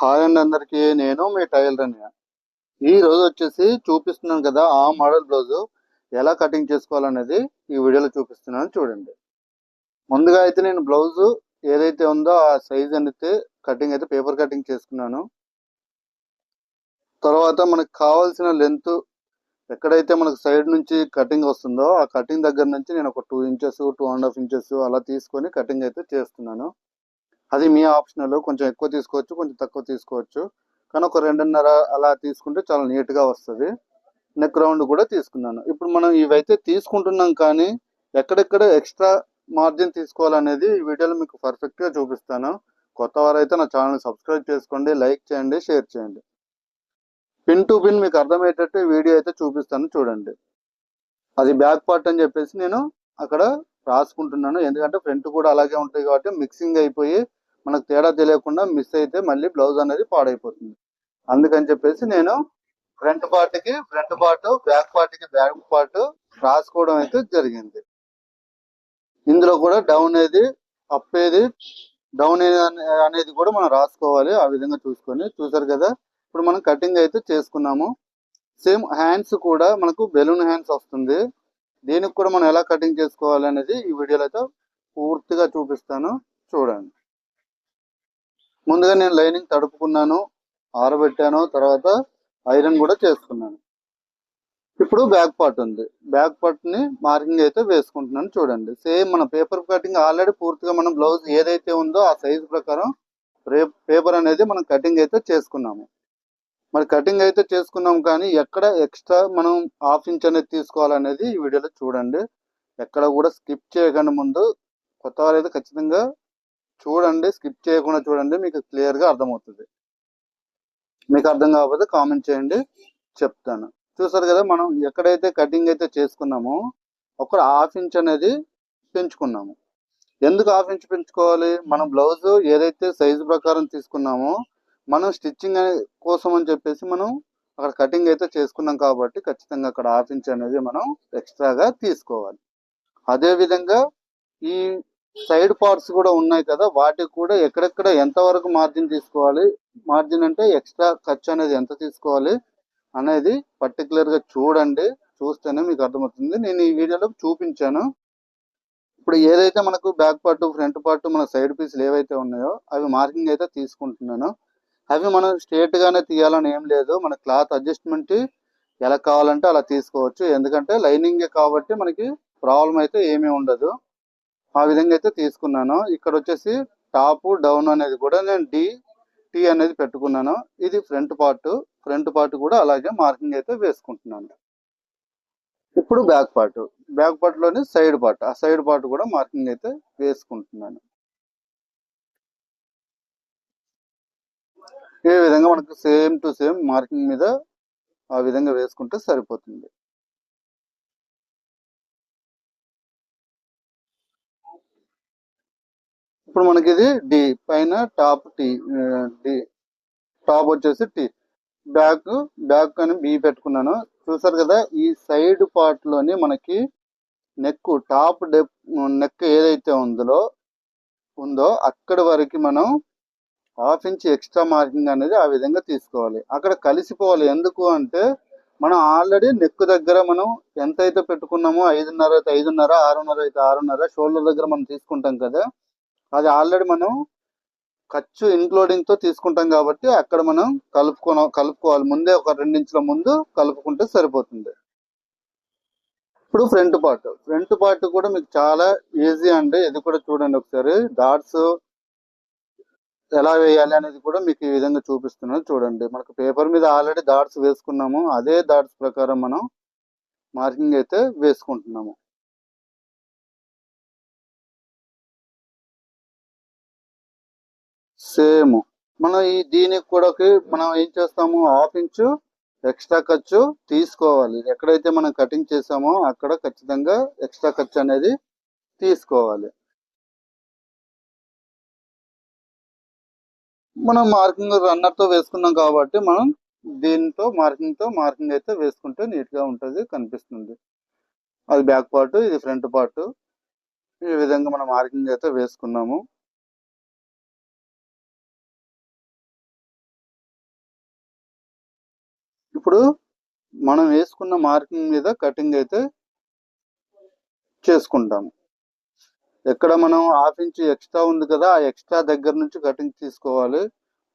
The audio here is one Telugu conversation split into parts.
హాయ్ అండి అందరికి. నేను మీ టైలర్ అని ఈ రోజు వచ్చేసి చూపిస్తున్నాను కదా ఆ మోడల్ బ్లౌజ్ ఎలా కటింగ్ చేసుకోవాలనేది ఈ వీడియోలో చూపిస్తున్నాను చూడండి. ముందుగా అయితే నేను బ్లౌజ్ ఏదైతే ఉందో ఆ సైజ్ అనేది కటింగ్ అయితే పేపర్ కటింగ్ చేసుకున్నాను. తర్వాత మనకు కావాల్సిన లెంత్ ఎక్కడైతే మనకు సైడ్ నుంచి కటింగ్ వస్తుందో ఆ కటింగ్ దగ్గర నుంచి నేను ఒక two inches two and half inches అలా తీసుకొని కటింగ్ అయితే చేస్తున్నాను. అది మీ ఆప్షనల్ కొంచెం ఎక్కువ తీసుకోవచ్చు కొంచెం తక్కువ తీసుకోవచ్చు. కానీ ఒక రెండున్నర అలా తీసుకుంటే చాలా నీట్గా వస్తుంది. నెక్ రౌండ్ కూడా తీసుకున్నాను. ఇప్పుడు మనం ఇవైతే తీసుకుంటున్నాం కానీ ఎక్కడెక్కడ ఎక్స్ట్రా మార్జిన్ తీసుకోవాలనేది ఈ వీడియోలో మీకు పర్ఫెక్ట్గా చూపిస్తాను. కొత్త వారైతే నా ఛానల్ సబ్స్క్రైబ్ చేసుకోండి లైక్ చేయండి షేర్ చేయండి. పిన్ టు పిన్ మీకు అర్థమయ్యేటట్టు వీడియో అయితే చూపిస్తాను చూడండి. అది బ్యాక్ పార్ట్ అని చెప్పేసి నేను అక్కడ రాసుకుంటున్నాను. ఎందుకంటే ఫ్రంట్ కూడా అలాగే ఉంటాయి కాబట్టి మిక్సింగ్ అయిపోయి మనకు తేడా తెలియకుండా మిస్ అయితే మళ్ళీ బ్లౌజ్ అనేది పాడైపోతుంది. అందుకని చెప్పేసి నేను ఫ్రంట్ పార్ట్కి ఫ్రంట్ పార్ట్ బ్యాక్ పార్ట్కి బ్యాక్ పార్ట్ రాసుకోవడం అయితే జరిగింది. ఇందులో కూడా డౌన్ ఏది అప్ ఏది డౌన్ అనేది కూడా మనం రాసుకోవాలి. ఆ విధంగా చూసుకొని చూసారు కదా? ఇప్పుడు మనం కటింగ్ అయితే చేసుకున్నాము. సేమ్ హ్యాండ్స్ కూడా మనకు బెలూన్ హ్యాండ్స్ వస్తుంది. దీనికి కూడా మనం ఎలా కటింగ్ చేసుకోవాలి అనేది ఈ వీడియోలో అయితే పూర్తిగా చూపిస్తాను. చూడండి. ముందుగా నేను లైనింగ్ తడుపుకున్నాను ఆరబెట్టాను తర్వాత ఐరన్ కూడా చేసుకున్నాను. ఇప్పుడు బ్యాక్ పార్ట్ ఉంది. బ్యాక్ పార్ట్ని మార్కింగ్ అయితే వేసుకుంటున్నాను చూడండి. సేమ్ మన పేపర్ కటింగ్ ఆల్రెడీ పూర్తిగా మనం బ్లౌజ్ ఏదైతే ఉందో ఆ సైజ్ ప్రకారం పేపర్ అనేది మనం కటింగ్ అయితే చేసుకున్నాము. మరి కటింగ్ అయితే చేసుకున్నాం కానీ ఎక్కడ ఎక్స్ట్రా మనం హాఫ్ ఇంచ్ అనేది తీసుకోవాలనేది ఈ వీడియోలో చూడండి. ఎక్కడ కూడా స్కిప్ చేయకుండా ముందు కొత్త వాళ్ళు అయితే ఖచ్చితంగా చూడండి స్కిప్ చేయకుండా చూడండి మీకు క్లియర్గా అర్థమవుతుంది. మీకు అర్థం కాకపోతే కామెంట్ చేయండి చెప్తాను. చూసారు కదా మనం ఎక్కడైతే కటింగ్ అయితే చేసుకున్నామో ఒక హాఫ్ ఇంచ్ అనేది పెంచుకున్నాము. ఎందుకు హాఫ్ ఇంచ్ పెంచుకోవాలి? మనం బ్లౌజ్ ఏదైతే సైజు ప్రకారం తీసుకున్నామో మనం స్టిచ్చింగ్ కోసం అని చెప్పేసి మనం అక్కడ కటింగ్ అయితే చేసుకున్నాం కాబట్టి ఖచ్చితంగా అక్కడ హాఫ్ ఇంచ్ అనేది మనం ఎక్స్ట్రాగా తీసుకోవాలి. అదే విధంగా ఈ సైడ్ పార్ట్స్ కూడా ఉన్నాయి కదా వాటికి కూడా ఎక్కడెక్కడ ఎంతవరకు మార్జిన్ తీసుకోవాలి మార్జిన్ అంటే ఎక్స్ట్రా ఖర్చు అనేది ఎంత తీసుకోవాలి అనేది పర్టికులర్గా చూడండి చూస్తేనే మీకు అర్థమవుతుంది. నేను ఈ వీడియోలో చూపించాను. ఇప్పుడు ఏదైతే మనకు బ్యాక్ పార్ట్ ఫ్రంట్ పార్ట్ మన సైడ్ పీసులు ఏవైతే ఉన్నాయో అవి మార్కింగ్ అయితే తీసుకుంటున్నాను. అవి మనం స్ట్రేట్ గానే తీయాలని ఏం లేదు. మన క్లాత్ అడ్జస్ట్మెంట్ ఎలా కావాలంటే అలా తీసుకోవచ్చు. ఎందుకంటే లైనింగ్ కాబట్టి మనకి ప్రాబ్లం అయితే ఏమీ ఉండదు. ఆ విధంగా అయితే తీసుకున్నాను. ఇక్కడ వచ్చేసి టాప్ డౌన్ అనేది కూడా నేను డి టీ అనేది పెట్టుకున్నాను. ఇది ఫ్రంట్ పార్ట్. ఫ్రంట్ పార్ట్ కూడా అలాగే మార్కింగ్ అయితే వేసుకుంటున్నాను. ఇప్పుడు బ్యాక్ పార్ట్. బ్యాక్ పార్ట్లోని సైడ్ పార్ట్. ఆ సైడ్ పార్ట్ కూడా మార్కింగ్ అయితే వేసుకుంటున్నాను. ఈ విధంగా మనకు సేమ్ టు సేమ్ మార్కింగ్ మీద ఆ విధంగా వేసుకుంటే సరిపోతుంది. ఇప్పుడు మనకి ఇది డి పైన టాప్ టీ డి టాప్ వచ్చేసి టీ బ్యాక్ బ్యాక్ అని బి పెట్టుకున్నాను. చూసారు కదా ఈ సైడ్ పార్ట్లోని మనకి నెక్ టాప్ డెప్ నెక్ ఏదైతే ఉందో ఉందో అక్కడి వరకు మనం హాఫ్ ఇంచ్ ఎక్స్ట్రా మార్కింగ్ అనేది ఆ విధంగా తీసుకోవాలి. అక్కడ కలిసిపోవాలి. ఎందుకు అంటే మనం ఆల్రెడీ నెక్ దగ్గర మనం ఎంత అయితే పెట్టుకున్నామో ఐదున్నర అయితే ఐదున్నర ఆరున్నర అయితే ఆరున్నర షోల్డర్ దగ్గర మనం తీసుకుంటాం కదా అది ఆల్రెడీ మనం ఖర్చు ఇన్క్లూడింగ్తో తీసుకుంటాం కాబట్టి అక్కడ మనం కలుపుకో కలుపుకోవాలి. ముందే ఒక రెండించుల ముందు కలుపుకుంటే సరిపోతుంది. ఇప్పుడు ఫ్రంట్ పార్ట్. ఫ్రంట్ పార్ట్ కూడా మీకు చాలా ఈజీ అండి. ఇది కూడా చూడండి ఒకసారి. డాట్స్ ఎలా వేయాలి అనేది కూడా మీకు ఈ విధంగా చూపిస్తున్నాను. చూడండి. మనకు పేపర్ మీద ఆల్రెడీ డాట్స్ వేసుకున్నాము. అదే డాట్స్ ప్రకారం మనం మార్కింగ్ అయితే వేసుకుంటున్నాము. సేమ్. మనం ఈ దీనికి కూడా మనం ఏం చేస్తాము? హాఫ్ ఇంచు ఎక్స్ట్రా ఖర్చు తీసుకోవాలి. ఎక్కడైతే మనం కటింగ్ చేసామో అక్కడ ఖచ్చితంగా ఎక్స్ట్రా ఖర్చు అనేది తీసుకోవాలి. మనం మార్కింగ్ రన్నర్తో వేసుకున్నాం కాబట్టి మనం దీంతో మార్కింగ్తో మార్కింగ్ అయితే వేసుకుంటే నీట్గా ఉంటుంది కనిపిస్తుంది. అది బ్యాక్ పార్ట్ ఇది ఫ్రంట్ పార్ట్. ఈ విధంగా మనం మార్కింగ్ అయితే వేసుకున్నాము. ఇప్పుడు మనం వేసుకున్న మార్కింగ్ మీద కటింగ్ అయితే చేసుకుంటాము. ఎక్కడ మనం హాఫ్ ఇంచ్ ఎక్స్ట్రా ఉంది కదా ఆ ఎక్స్ట్రా దగ్గర నుంచి కటింగ్ తీసుకోవాలి.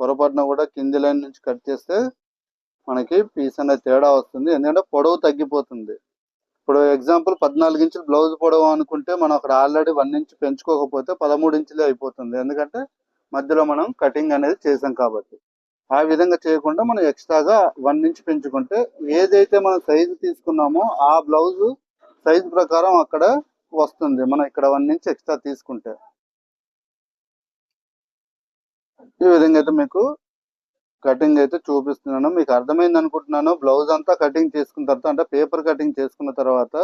పొరపాటున కూడా కింది లైన్ నుంచి కట్ చేస్తే మనకి పీస్ అనేది తేడా వస్తుంది. ఎందుకంటే పొడవు తగ్గిపోతుంది. ఇప్పుడు ఎగ్జాంపుల్ పద్నాలుగు ఇంచులు బ్లౌజ్ పొడవు అనుకుంటే మనం అక్కడ ఆల్రెడీ వన్ ఇంచ్ పెంచుకోకపోతే పదమూడు ఇంచులే అయిపోతుంది. ఎందుకంటే మధ్యలో మనం కటింగ్ అనేది చేసాం కాబట్టి. ఆ విధంగా చేయకుండా మనం ఎక్స్ట్రాగా వన్ ఇంచ్ పెంచుకుంటే ఏదైతే మనం సైజు తీసుకున్నామో ఆ బ్లౌజ్ సైజు ప్రకారం అక్కడ వస్తుంది. మనం ఇక్కడ వన్ ఇంచ్ ఎక్స్ట్రా తీసుకుంటే. ఈ విధంగా అయితే మీకు కటింగ్ అయితే చూపిస్తున్నాను. మీకు అర్థమైంది అనుకుంటున్నాను. బ్లౌజ్ అంతా కటింగ్ చేసుకున్న తర్వాత అంటే పేపర్ కటింగ్ చేసుకున్న తర్వాత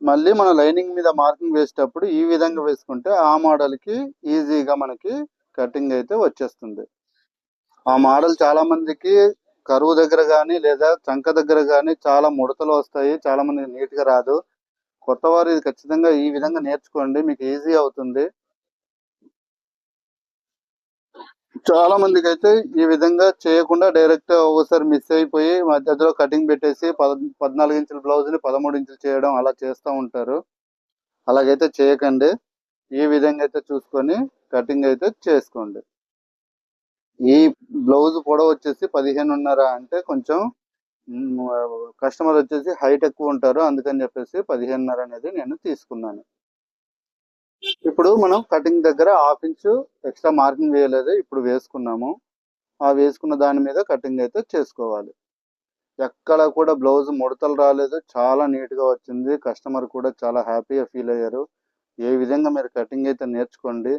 మళ్ళీ మన లైనింగ్ మీద మార్కింగ్ వేసేటప్పుడు ఈ విధంగా వేసుకుంటే ఆ మోడల్కి ఈజీగా మనకి కటింగ్ అయితే వచ్చేస్తుంది. ఆ మోడల్ చాలా మందికి కరువు దగ్గర కానీ లేదా చంక దగ్గర కానీ చాలా ముడతలు వస్తాయి. చాలా మందికి నీట్గా రాదు. కొత్త వారు ఇది ఖచ్చితంగా ఈ విధంగా నేర్చుకోండి. మీకు ఈజీ అవుతుంది. చాలా మందికి అయితే ఈ విధంగా చేయకుండా డైరెక్ట్ ఒకసారి మిస్ అయిపోయి మధ్యలో కటింగ్ పెట్టేసి పద పద్నాలుగు ఇంచుల బ్లౌజ్ని పదమూడు ఇంచులు చేయడం అలా చేస్తూ ఉంటారు. అలాగైతే చేయకండి. ఈ విధంగా అయితే చూసుకొని కటింగ్ అయితే చేసుకోండి. ఈ బ్లౌజ్ పొడవు వచ్చేసి పదిహేనున్నర అంటే కొంచెం కస్టమర్ వచ్చేసి హైట్ ఎక్కువ ఉంటారు. అందుకని చెప్పేసి పదిహేనున్నర అనేది నేను తీసుకున్నాను. ఇప్పుడు మనం కటింగ్ దగ్గర హాఫ్ ఇంచు ఎక్స్ట్రా మార్కింగ్ వేయలేదు. ఇప్పుడు వేసుకున్నాము. ఆ వేసుకున్న దాని మీద కటింగ్ అయితే చేసుకోవాలి. ఎక్కడ కూడా బ్లౌజ్ ముడతలు రాలేదు. చాలా నీట్గా వచ్చింది. కస్టమర్ కూడా చాలా హ్యాపీగా ఫీల్ అయ్యారు. ఏ విధంగా మీరు కటింగ్ అయితే నేర్చుకోండి.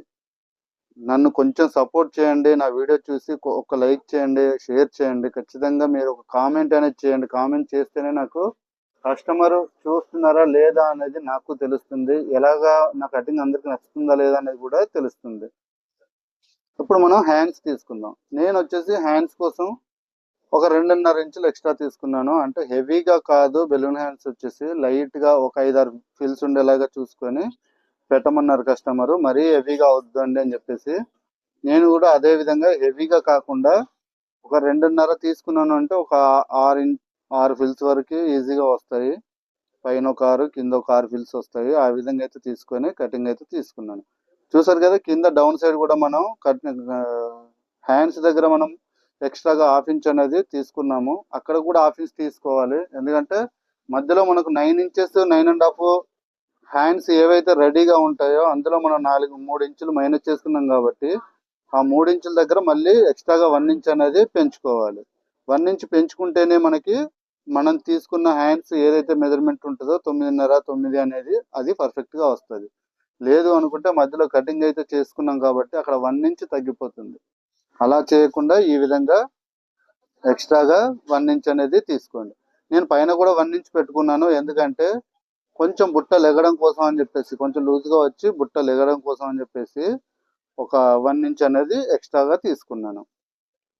నన్ను కొంచెం సపోర్ట్ చేయండి నా వీడియో చూసి ఒక లైక్ చేయండి షేర్ చేయండి. ఖచ్చితంగా మీరు ఒక కామెంట్ అనేది చేయండి. కామెంట్ చేస్తేనే నాకు కస్టమర్ చూస్తున్నారా లేదా అనేది నాకు తెలుస్తుంది. ఎలాగా నా కటింగ్ అందరికి నచ్చుతుందా లేదా అనేది కూడా తెలుస్తుంది. ఇప్పుడు మనం హ్యాండ్స్ తీసుకుందాం. నేను వచ్చేసి హ్యాండ్స్ కోసం ఒక రెండున్నర ఇంచులు ఎక్స్ట్రా తీసుకున్నాను. అంటే హెవీగా కాదు. బెలూన్ హ్యాండ్స్ వచ్చేసి లైట్గా ఒక ఐదారు ఫిల్స్ ఉండేలాగా చూసుకొని పెట్టమన్నారు కస్టమర్ మరీ హెవీగా వద్దండి అని చెప్పేసి. నేను కూడా అదే విధంగా హెవీగా కాకుండా ఒక రెండున్నర తీసుకున్నాను అంటే ఒక ఆరు ఇంచ్ ఆరు ఫిల్స్ వరకు ఈజీగా వస్తాయి. పైన ఒక ఆరు కింద ఒక ఆరు ఫిల్స్ వస్తాయి. ఆ విధంగా అయితే తీసుకొని కటింగ్ అయితే తీసుకున్నాను. చూసారు కదా కింద డౌన్ సైడ్ కూడా మనం కట్ హ్యాండ్స్ దగ్గర మనం ఎక్స్ట్రాగా హాఫ్ ఇంచ్ అనేది తీసుకున్నాము. అక్కడ కూడా హాఫ్ ఇంచ్ తీసుకోవాలి. ఎందుకంటే మధ్యలో మనకు nine inches nine and half hands ఏవైతే రెడీగా ఉంటాయో అందులో మనం నాలుగు మూడు ఇంచులు మైనస్ చేసుకున్నాం కాబట్టి ఆ మూడు ఇంచుల దగ్గర మళ్ళీ ఎక్స్ట్రాగా వన్ ఇంచ్ అనేది పెంచుకోవాలి. వన్ ఇంచ్ పెంచుకుంటేనే మనకి మనం తీసుకున్న హ్యాండ్స్ ఏదైతే మెజర్మెంట్ ఉంటుందో తొమ్మిదిన్నర తొమ్మిది అనేది అది పర్ఫెక్ట్గా వస్తుంది. లేదు అనుకుంటే మధ్యలో కటింగ్ అయితే చేసుకున్నాం కాబట్టి అక్కడ వన్ ఇంచ్ తగ్గిపోతుంది. అలా చేయకుండా ఈ విధంగా ఎక్స్ట్రాగా వన్ ఇంచ్ అనేది తీసుకోండి. నేను పైన కూడా వన్ ఇంచ్ పెట్టుకున్నాను. ఎందుకంటే కొంచెం బుట్ట లెగడం కోసం అని చెప్పేసి కొంచెం లూజ్గా వచ్చి బుట్ట లెగడం కోసం అని చెప్పేసి ఒక వన్ ఇంచ్ అనేది ఎక్స్ట్రాగా తీసుకున్నాను.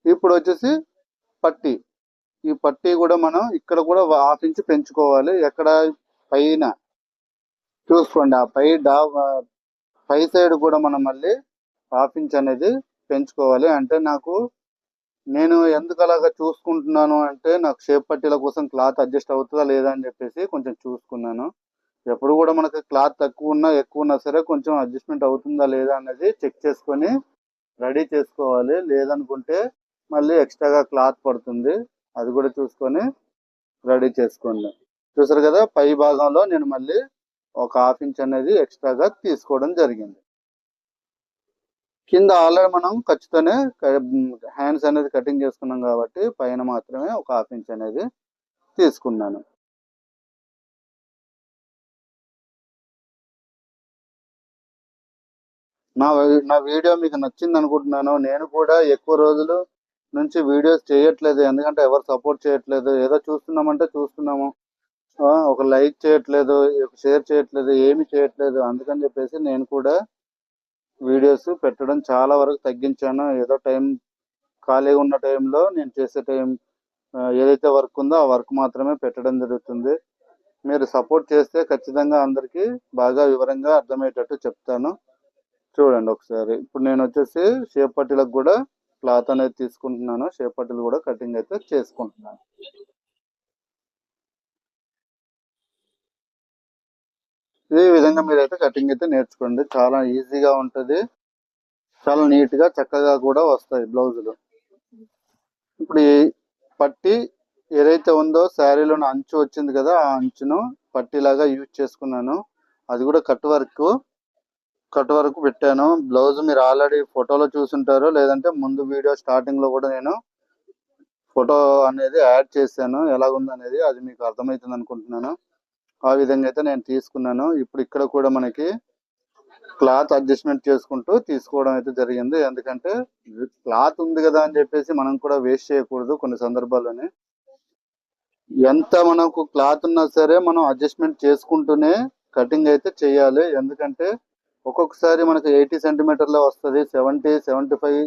ఇప్పుడు వచ్చేసి పట్టీ. ఈ పట్టీ కూడా మనం ఇక్కడ కూడా హాఫ్ ఇంచ్ పెంచుకోవాలి. ఎక్కడ? పైన. చూసుకోండి ఆ పై డా పై సైడ్ కూడా మనం మళ్ళీ హాఫ్ ఇంచ్ అనేది పెంచుకోవాలి. అంటే నాకు నేను ఎందుకు అలాగా చూసుకుంటున్నాను అంటే నాకు షేప్ పట్టీల కోసం క్లాత్ అడ్జస్ట్ అవుతుందా లేదా అని చెప్పేసి కొంచెం చూసుకున్నాను. ఎప్పుడు కూడా మనకు క్లాత్ తక్కువ ఉన్నా ఎక్కువ ఉన్నా సరే కొంచెం అడ్జస్ట్మెంట్ అవుతుందా లేదా అనేది చెక్ చేసుకొని రెడీ చేసుకోవాలి. లేదనుకుంటే మళ్ళీ ఎక్స్ట్రాగా క్లాత్ పడుతుంది. అది కూడా చూసుకొని రెడీ చేసుకోండి. చూసారు కదా పై భాగంలో నేను మళ్ళీ ఒక హాఫ్ ఇంచ్ అనేది ఎక్స్ట్రాగా తీసుకోవడం జరిగింది. కింద ఆల్రెడీ మనం ఖచ్చితంగా హ్యాండ్స్ అనేది కటింగ్ చేసుకున్నాం కాబట్టి పైన మాత్రమే ఒక హాఫ్ ఇంచ్ అనేది తీసుకున్నాను. నా నా వీడియో మీకు నచ్చింది అనుకుంటున్నాను నేను కూడా ఎక్కువ రోజులు నుంచి వీడియోస్ చేయట్లేదు. ఎందుకంటే ఎవరు సపోర్ట్ చేయట్లేదు. ఏదో చూస్తున్నామంటే చూస్తున్నాము. ఒక లైక్ చేయట్లేదు షేర్ చేయట్లేదు ఏమి చేయట్లేదు. అందుకని చెప్పేసి నేను కూడా వీడియోస్ పెట్టడం చాలా వరకు తగ్గించాను. ఏదో టైం ఖాళీగా ఉన్న టైంలో నేను చేసే టైం ఏదైతే వర్క్ ఉందో ఆ వర్క్ మాత్రమే పెట్టడం జరుగుతుంది. మీరు సపోర్ట్ చేస్తే ఖచ్చితంగా అందరికీ బాగా వివరంగా అర్థమయ్యేటట్టు చెప్తాను. చూడండి ఒకసారి. ఇప్పుడు నేను వచ్చేసి షేప్ పట్టీలకు కూడా క్లాత్ అనేది తీసుకుంటున్నాను. షేప్ పట్టీలు కూడా కటింగ్ అయితే చేసుకుంటున్నాను. ఇదే విధంగా మీరైతే కటింగ్ అయితే నేర్చుకోండి. చాలా ఈజీగా ఉంటుంది. చాలా నీట్గా చక్కగా కూడా వస్తాయి బ్లౌజులు. ఇప్పుడు ఈ పట్టి ఏదైతే ఉందో శారీలో అంచు వచ్చింది కదా ఆ అంచును పట్టీలాగా యూజ్ చేసుకున్నాను. అది కూడా కట్ వర్క్. కట్ వరకు పెట్టాను. బ్లౌజ్ మీరు ఆల్రెడీ ఫోటోలో చూసుంటారు. లేదంటే ముందు వీడియో స్టార్టింగ్లో కూడా నేను ఫోటో అనేది యాడ్ చేశాను. ఎలాగుంది అనేది అది మీకు అర్థమవుతుంది అనుకుంటున్నాను. ఆ విధంగా అయితే నేను తీసుకున్నాను. ఇప్పుడు ఇక్కడ కూడా మనకి క్లాత్ అడ్జస్ట్మెంట్ చేసుకుంటూ తీసుకోవడం అయితే జరిగింది. ఎందుకంటే క్లాత్ ఉంది కదా అని చెప్పేసి మనం కూడా వేస్ట్ చేయకూడదు కొన్ని సందర్భాల్లోనే. ఎంత మనకు క్లాత్ ఉన్నా సరే మనం అడ్జస్ట్మెంట్ చేసుకుంటూనే కటింగ్ అయితే చేయాలి. ఎందుకంటే ఒక్కొక్కసారి మనకు ఎయిటీ సెంటీమీటర్లో వస్తుంది. Seventy seventy five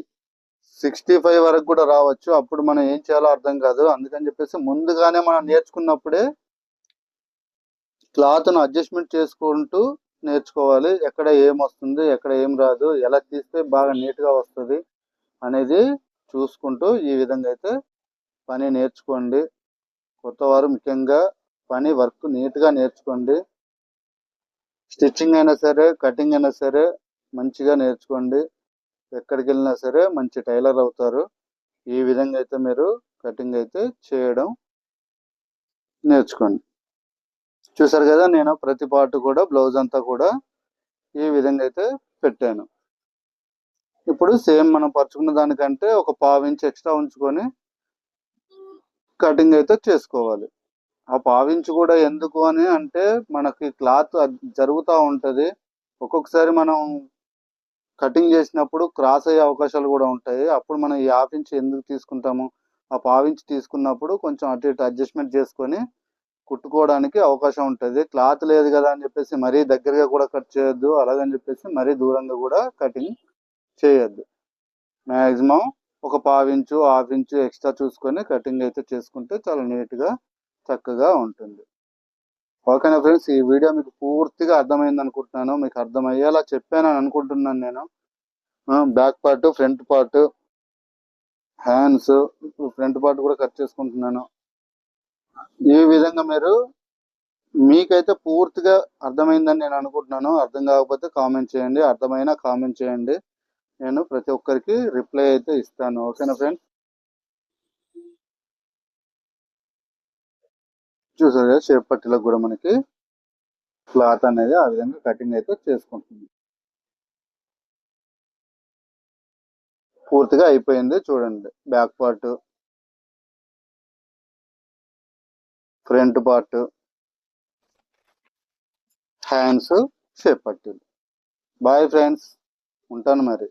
sixty five వరకు కూడా రావచ్చు. అప్పుడు మనం ఏం చేయాలో అర్థం కాదు. అందుకని చెప్పేసి ముందుగానే మనం నేర్చుకున్నప్పుడే క్లాత్ను అడ్జస్ట్మెంట్ చేసుకుంటూ నేర్చుకోవాలి. ఎక్కడ ఏం వస్తుంది ఎక్కడ ఏం రాదు ఎలా తీస్తే బాగా నీట్గా వస్తుంది అనేది చూసుకుంటూ ఈ విధంగా అయితే పని నేర్చుకోండి. కొత్త వారు ముఖ్యంగా పని వర్క్ నీట్గా నేర్చుకోండి. స్టిచ్చింగ్ అయినా సరే కటింగ్ అయినా సరే మంచిగా నేర్చుకోండి. ఎక్కడికి వెళ్ళినా సరే మంచి టైలర్ అవుతారు. ఈ విధంగా అయితే మీరు కటింగ్ అయితే చేయడం నేర్చుకోండి. చూసారు కదా నేను ప్రతి పార్ట్ కూడా బ్లౌజ్ అంతా కూడా ఈ విధంగా అయితే పెట్టాను. ఇప్పుడు సేమ్ మనం పరుచుకున్న దానికంటే ఒక పావు ఇంచ్ ఎక్స్ట్రా ఉంచుకొని కటింగ్ అయితే చేసుకోవాలి. ఆ పావించి కూడా ఎందుకు అని అంటే మనకి క్లాత్ జరుగుతూ ఉంటుంది. ఒక్కొక్కసారి మనం కటింగ్ చేసినప్పుడు క్రాస్ అయ్యే అవకాశాలు కూడా ఉంటాయి. అప్పుడు మనం ఈ హాఫ్ ఇంచ్ ఎందుకు తీసుకుంటాము? ఆ పావించి తీసుకున్నప్పుడు కొంచెం అటు ఇటు అడ్జస్ట్మెంట్ చేసుకొని కుట్టుకోవడానికి అవకాశం ఉంటుంది. క్లాత్ లేదు కదా అని చెప్పేసి మరీ దగ్గరగా కూడా కట్ చేయొద్దు. అలాగని చెప్పేసి మరీ దూరంగా కూడా కటింగ్ చేయొద్దు. మ్యాక్సిమం ఒక పావించు హాఫ్ ఇంచు ఎక్స్ట్రా చూసుకొని కటింగ్ అయితే చేసుకుంటే చాలా నీట్గా చక్కగా ఉంటుంది. ఓకేనా ఫ్రెండ్స్ ఈ వీడియో మీకు పూర్తిగా అర్థమైంది అనుకుంటున్నాను. మీకు అర్థమయ్యేలా చెప్పానని అనుకుంటున్నాను నేను. Back part front part hands front part కూడా కట్ చేసుకుంటున్నాను. ఈ విధంగా మీరు మీకైతే పూర్తిగా అర్థమైందని నేను అనుకుంటున్నాను. అర్థం కాకపోతే కామెంట్ చేయండి. అర్థమైనా కామెంట్ చేయండి. నేను ప్రతి ఒక్కరికి రిప్లై అయితే ఇస్తాను. ఓకేనా ఫ్రెండ్స్ చూసారు కదా షేప్ పట్టీలకు కూడా మనకి క్లాత్ అనేది ఆ విధంగా కటింగ్ అయితే చేసుకుంటుంది. పూర్తిగా అయిపోయింది చూడండి back part. Front part. Hands shape పట్టీలు. బాయ్ ఫ్రెండ్స్ ఉంటాను మరి.